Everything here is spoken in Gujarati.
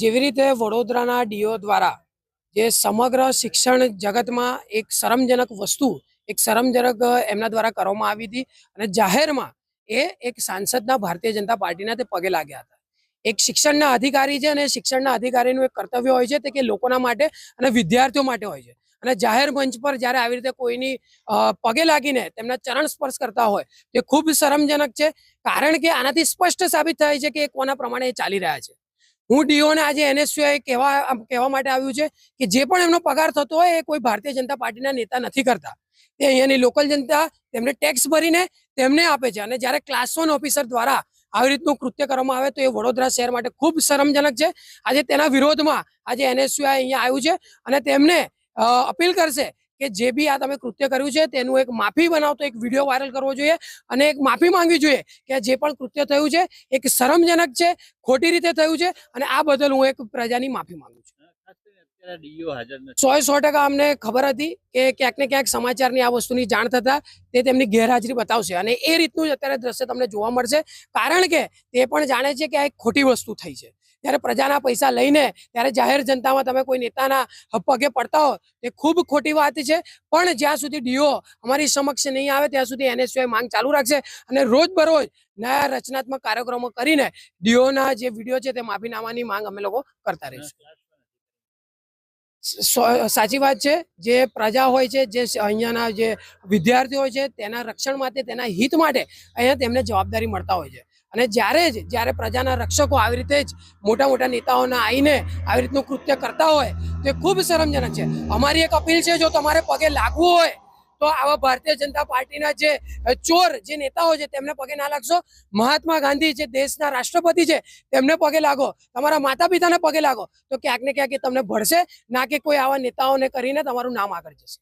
જેવી રીતે વડોદરાના ડીઓ દ્વારા જે સમગ્ર શિક્ષણ જગતમાં એક શરમજનક વસ્તુ, એક શરમજનક એમના દ્વારા કરવામાં આવી હતી અને જાહેરમાં એ એક સાંસદના ભારતીય જનતા પાર્ટીના તે પગે લાગ્યા હતા. એક શિક્ષણના અધિકારી છે અને શિક્ષણના અધિકારીનું એક કર્તવ્ય હોય છે તે કે લોકોના માટે અને વિદ્યાર્થીઓ માટે હોય છે. અને જાહેર મંચ પર જ્યારે આવી રીતે કોઈની પગે લાગીને તેમના ચરણ સ્પર્શ કરતા હોય, તે ખૂબ શરમજનક છે. કારણ કે આનાથી સ્પષ્ટ સાબિત થાય છે કે કોના પ્રમાણે એ ચાલી રહ્યા છે. હું ડીઓને આજે એનએસયુઆઈ કહેવા કહેવા માટે આવ્યું છે કે જે પણ એમનો પગાર થતો હોય એ કોઈ ભારતીય જનતા પાર્ટીના નેતા નથી કરતા. તે અહીંયાની લોકલ જનતા તેમને ટેક્સ ભરીને તેમને આપે છે અને જ્યારે ક્લાસ વન ઓફિસર દ્વારા આવી રીતનું કૃત્ય કરવામાં આવે તો એ વડોદરા શહેર માટે ખૂબ શરમજનક છે. આજે તેના વિરોધમાં આજે એનએસયુઆઈ અહીંયા આવ્યું છે અને તેમને અપીલ કરશે કે જે બી આ તમે કૃત્ય કર્યું છે, તેનું એક માફી બનાવતો એક વીડિયો વાયરલ કરવો જોઈએ અને એક માફી માંગવી જોઈએ કે જે પણ કૃત્ય થયું છે, એક શરમજનક છે, ખોટી રીતે થયું છે અને આ બદલ હું એક પ્રજાની માફી માંગુ છું. સો સો ટકા અમને ખબર હતી કે ક્યાંક ને ક્યાંક સમાચારની આ વસ્તુની જાણ થતા તે તેમની ગેરહાજરી બતાવશે અને એ રીતનું જ અત્યારે દ્રશ્ય તમને જોવા મળશે કારણ કે તે પણ જાણે છે કે આ એક ખોટી વસ્તુ થઈ છે. ત્યારે પ્રજાના પૈસા લઈને ત્યારે જાહેર જનતામાં તમે કોઈ નેતાના પગે પડતા હો તે ખૂબ ખોટી વાત છે. પણ જ્યાં સુધી ડીઓ અમારી સમક્ષ નહીં આવે, ત્યાં સુધી એનએસયુઆઈ માંગ ચાલુ રાખશે અને રોજબરોજ નયા રચનાત્મક કાર્યક્રમો કરીને ડીઓના જે વીડિયો છે તે માફીનામાની માંગ અમે લોકો કરતા રહીશું. સાચી વાત છે, જે પ્રજા હોય છે, જે અહીંયાના જે વિદ્યાર્થીઓ હોય છે, તેના રક્ષણ માટે, તેના હિત માટે અહીંયા તેમને જવાબદારી મળતા હોય છે. અને જ્યારે જ, જ્યારે પ્રજાના રક્ષકો આવી રીતે જ મોટા મોટા નેતાઓના આવીને આવી રીતનું કૃત્ય કરતા હોય, તો એ ખૂબ શરમજનક છે. અમારી એક અપીલ છે, જો તમારે પગે લાગવું હોય, તો આવા ભારતીય જનતા પાર્ટીના જે ચોર, જે નેતાઓ છે, તેમને પગે ના લાગશો. મહાત્મા ગાંધી જે દેશના રાષ્ટ્રપતિ છે, તેમને પગે લાગો. તમારા માતા પિતાને પગે લાગો. તો ક્યાંક ને ક્યાંક તમને ભળશે. ના કે કોઈ આવા નેતાઓને કરીને તમારું નામ આગળ જશે.